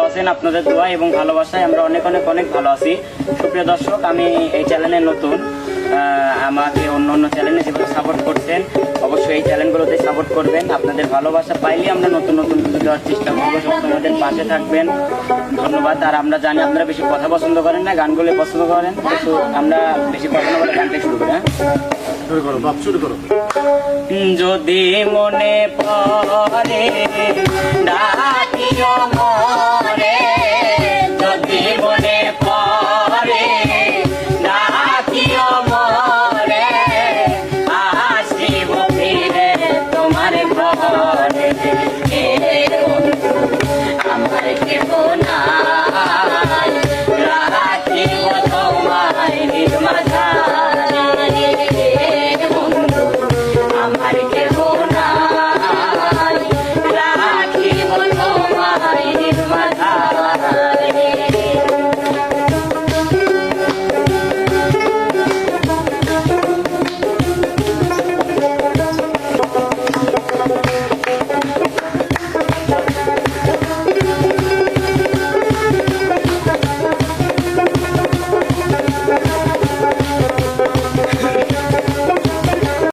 ভালো আছেন আপনাদের দোয়া এবং ভালোবাসায় আমরা অনেক অনেক অনেক ভালো আছি। সুপ্রিয় দর্শক আমি এই চ্যানেলে নতুন আমাকে অন্য অন্য চ্যানেলে যেভাবে সাপোর্ট করছেন অবশ্যই এই চ্যানেলগুলোতে সাপোর্ট করবেন। আপনাদের ভালোবাসা পাইলে আমরা নতুন নতুন কিছু দেওয়ার চেষ্টা করব। সবসময় আমাদের পাশে থাকবেন। ধন্যবাদ। আর আমরা জানি আপনারা বেশি কথা পছন্দ করেন না গানগুলো পছন্দ করেন। তো আমরা বেশি কথা না বলে গানটা শুরু করি হ্যাঁ? শুরু করো বাপ শুরু করো। যদি মনে পড়ে মন আমার কেমন